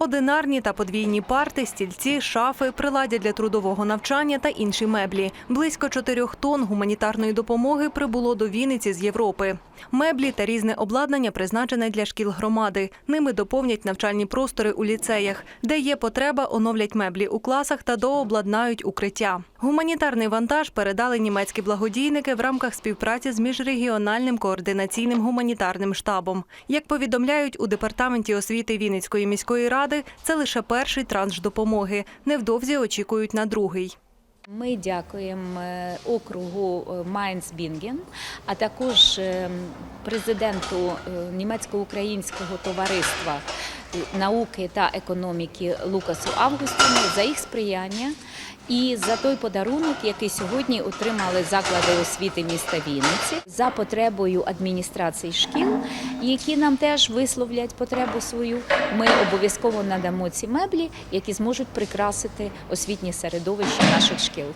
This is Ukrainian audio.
Одинарні та подвійні парти, стільці, шафи, приладдя для трудового навчання та інші меблі. Близько чотирьох тонн гуманітарної допомоги прибуло до Вінниці з Європи. Меблі та різне обладнання призначене для шкіл громади. Ними доповнять навчальні простори у ліцеях. Де є потреба, оновлять меблі у класах та дообладнають укриття. Гуманітарний вантаж передали німецькі благодійники в рамках співпраці з міжрегіональним координаційним гуманітарним штабом. Як повідомляють у департаменті освіти Вінницької міської ради, це лише перший транш допомоги. Невдовзі очікують на другий. Ми дякуємо е, округу Майнц-Бінген, а також е, президенту е, німецько-українського товариства е, науки та економіки Лукасу Августіну за їх сприяння і за той подарунок, який сьогодні отримали заклади освіти міста Вінниці за потребою адміністрації шкіл, які нам теж висловлять потребу свою. Ми обов'язково надамо ці меблі, які зможуть прикрасити освітнє середовище наших шкіл.